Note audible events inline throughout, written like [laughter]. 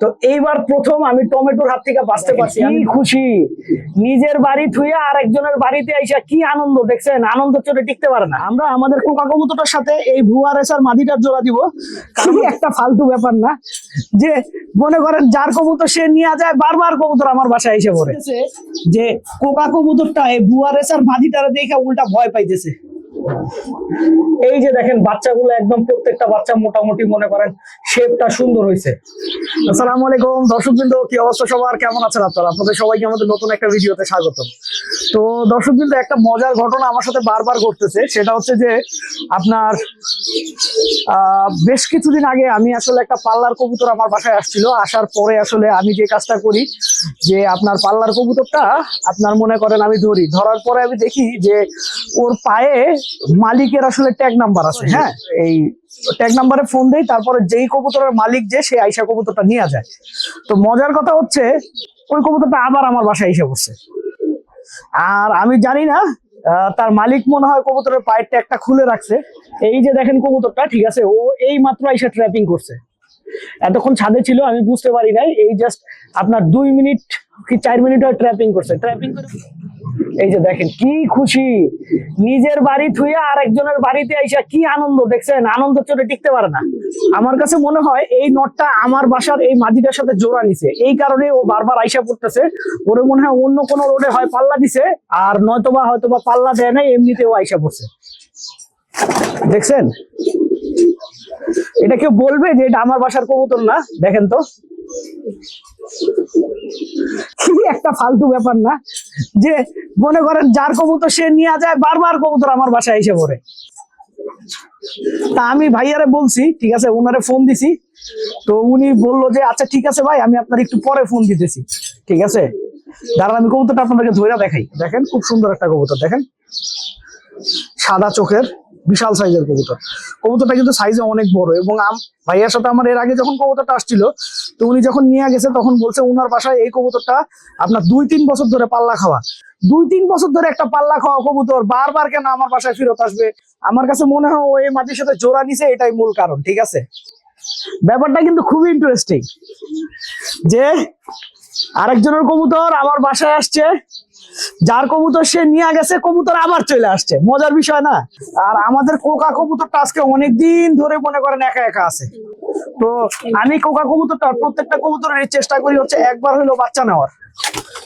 তো এইবার প্রথম আমি টমেটোর হাত থেকে বাঁচতে পারছি। আমি খুশি। নিজের বাড়ি থুয়ে আর একজনের বাড়িতে আইসা কি আনন্দ দেখছেন? আনন্দ চলে টিকতে পারে না। আমরা আমাদের কোকা কবুতরটার সাথে এই ভুয়া রেসার মাদিটার জোড়া দিব। কারণ একটা ফালতু ব্যাপার না। যে মনে করেন যার কবুতর সে নিয়ে যায় বারবার কবুতর আমার বাসায় এসে পড়ে। যে কোকা কবুতরটা এই ভুয়া রেসার মাদিটারে দেখে উল্টা ভয় পাইতেছে। এই যে দেখেন, বাচ্চাগুলো একদম প্রত্যেকটা বাচ্চা মোটামুটি মনে করেন শেপটা সুন্দর হয়েছে। আসসালামু আলাইকুম, দর্শকবৃন্দ, কি অবস্থা সবার? কেমন আছেন আপনারা? আপনাদের সবাইকে আমাদের নতুন একটা ভিডিওতে স্বাগত তো দর্শক কিন্তু একটা মজার ঘটনা আমার সাথে বারবার ঘটতেছে। সেটা হচ্ছে যে আপনার বেশ কিছুদিন আগে আমি আসলে একটা পাল্লার কবুতর আমার বাসায় আসছিল। আসার পরে আসলে আমি যে কাজটা করি, যে আপনার পাল্লার কবুতরটা আপনার মনে করেন আমি ধরি। ধরার পরে আমি দেখি যে ওর পায়ে মালিকের আসলে ট্যাগ নাম্বার আছে হ্যাঁ? এই ট্যাগ নাম্বারে ফোন দেই তারপরে যেই কবুতরের মালিক যে সেই আইসা কবুতরটা নিয়ে যায়। তো মজার কথা হচ্ছে, ওই কবুতরটা আবার আমার বাসায় এসে পড়ছে। আর আমি জানি না তার মালিক মনে হয় কবুতরের পায়েরটা একটা খুলে রাখছে। এই যে দেখেন কবুতরটা, ঠিক আছে, ও এই মাত্র এসে ট্র্যাপিং করছে। এতক্ষণ ছাদে ছিল, আমি বুঝতে পারি নাই, এই জাস্ট আপনার দুই মিনিট কি চার মিনিট হয় ট্র্যাপিং করছে। ট্র্যাপিং করে এই যে দেখেন, কি খুশি। নিজের বাড়ি থুয়ে আর একজনের বাড়িতে আইসা কি আনন্দ, দেখছেন? আনন্দ চলে টিকতে পারে না। আমার কাছে মনে হয় এই নটটা আমার বাসার এই মাদিটার সাথে জোড়া নিছে। এই কারণে ও বারবার আইসা পড়তেছে। ওরে মনে হয় অন্য কোনো রোডে হয় পাল্লা দিছে, আর নয়তোবা হয়তোবা পাল্লা দেয় নাই, এমনিতেও আইসা পড়ছে। দেখছেন? এটা কেউ বলবে যে এটা আমার বাসার কবুতর না? দেখেন তো। [laughs] একটা ফালতু ব্যাপার না। যে মনে করেন যার কবুতর সে নিয়ে যায়, বারবার কবুতর আমার বাসায় এসে পড়ে। তা আমি ভাইয়ারে বলছি, ঠিক আছে ওনারে ফোন দিছি। তো উনি বলল যে আচ্ছা ঠিক আছে ভাই, আমি আপনার একটু পরে ফোন দিতেছি। ঠিক আছে? দাঁড়ান, আমি কবুতরটা আপনাদেরকে ধরে দেখাই। দেখেন, খুব সুন্দর একটা কবুতর, দেখেন। সাদা চোখের। বিশাল সাইজের কবুতর। কবুতরটা কিন্তু সাইজে অনেক বড় এবং ভাইয়ার সাথে আমার এর আগে যখন কবুতরটা আসছিল, তো উনি যখন নিয়ে গেছে তখন বলছে, উনার বাসায় এই কবুতরটা আপনার দুই তিন বছর ধরে পাল্লা খাওয়া। দুই তিন বছর ধরে একটা পাল্লা খাওয়া কবুতর, বারবার কেন আমার বাসায় ফেরত আসবে? আমার কাছে মনে হয় এই মাটির সাথে জোড়া নিছে, এটাই মূল কারণ, ঠিক আছে? ব্যাপারটা কিন্তু খুবই ইন্টারেস্টিং যে আরেকজনের কবুতর আমার বাসায় আসছে। যার কবুতর সে নিয়ে গেছে, কবুতর আবার চলে আসছে। মজার বিষয় না? আর আমাদের কোকা কবুতরটা আজকে অনেকদিন ধরে মনে করেন একা একা আছে। তো আমি কোকা কবুতরটা, প্রত্যেকটা কবুতরের চেষ্টা করি হচ্ছে একবার হলো বাচ্চা নেওয়ার।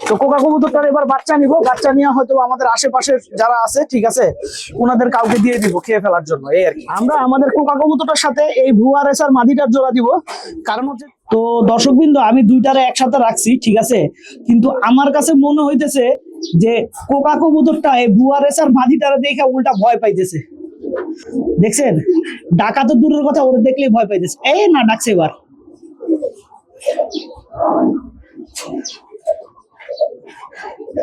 তো কোকা কবুতরটার এবার বাচ্চা নিব। বাচ্চা নিয়ে হয়তো আমাদের আশেপাশের যারা আছে, ঠিক আছে ওনাদের কাউকে দিয়ে দিব খেয়ে ফেলার জন্য, এই আর কি। আমরা আমাদের কোকা কবুতরটার সাথে এই ভুয়া রেসার মাদিটার জোড়া দিব। কারণ হচ্ছে, তো দর্শকবৃন্দ, আমি দুইটারে একসাথে রাখছি, ঠিক আছে? কিন্তু আমার কাছে মনে হইতেছে যে কোকা কবুতরটা, এই ভুয়া রেসার মাদিটারে দেখে উল্টা ভয় পাইতেছে। দেখছেন? ডাকা তো দূরের কথা, ওরে দেখলেই ভয় পাইতেছে। এই না, ডাকছে এবার।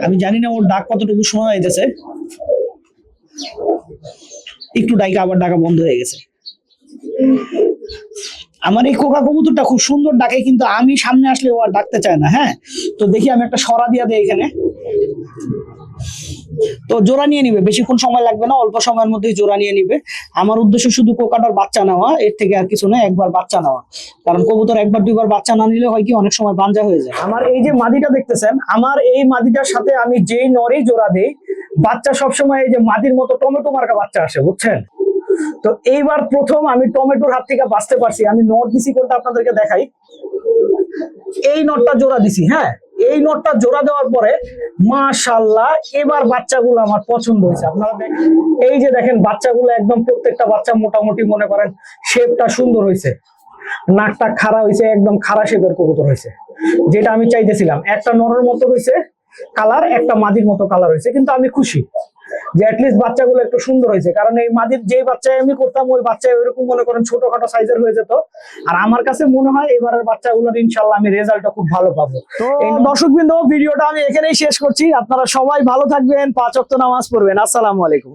আমি জানি না ওর ডাক কতটুকু সময় হইতেছে একটু ডাইকা আবার ডাকা বন্ধ হয়ে গেছে। আমার এই কোকা কবুতরটা খুব সুন্দর ডাকে, কিন্তু আমি সামনে আসলে ও আর ডাকতে চায় না হ্যাঁ? তো দেখি আমি একটা সরা দিয়া দেই এখানে। তো জোড়া নিয়ে নিবে, বেশিক্ষণ সময় লাগবে না, অল্প সময়ের মধ্যেই জোড়া নিয়ে নিবে। আমার উদ্দেশ্য শুধু কোকাটার বাচ্চা নেওয়া, এর থেকে আর কিছু না, একবার বাচ্চা নেওয়া। কারণ কবুতর একবার, দুইবার বাচ্চা না নিলে হয় কি, অনেক সময় বাঞ্জা হয়ে যায়। আমার এই যে মাদিটা দেখতেছেন, আমার এই মাদিটার সাথে আমি যেই নরেই জোড়া দেই, বাচ্চা সবসময় এই যে মাদির মতো টমেটো মার্কা বাচ্চা আসে, বুঝছেন? তো এইবার প্রথম আমি টমেটোর হাত থেকে বাঁচতে পারছি। আমি নট দিছি কোনটা আপনাদেরকে দেখাই। এই নটটা জোড়া দিছি হ্যাঁ? এই নটটা জোড়া দেওয়ার পরে মাশাল্লাহ এবার বাচ্চাগুলো আমার পছন্দ হয়েছে। আপনারা দেখেন এই যে দেখেন, বাচ্চাগুলো একদম প্রত্যেকটা বাচ্চা মোটামুটি মনে করেন শেপটা সুন্দর হয়েছে। নাকটা খাড়া হয়েছে, একদম খাড়া শেপের কবুতর হয়েছে। যেটা আমি চাইতেছিলাম, একটা নরের মতো হয়েছে কালার, একটা মাদির মতো কালার হয়েছে, কিন্তু আমি খুশি। যে অ্যাটলিস্ট বাচ্চাগুলো একটু সুন্দর হয়েছে। কারণ এই মাদির যেই বাচ্চায় আমি করতাম ওই বাচ্চায় ওইরকম মনে করেন ছোটখাটো সাইজের হয়ে যেত। আর আমার কাছে মনে হয় এবারের বাচ্চাগুলোর ইনশাল্লাহ আমি রেজাল্টটা খুব ভালো পাবো। তো দর্শক বিন্দু ভিডিওটা আমি এখানেই শেষ করছি। আপনারা সবাই ভালো থাকবেন পাঁচ অক্ট নামাজ পড়বেন। আসসালামু আলাইকুম।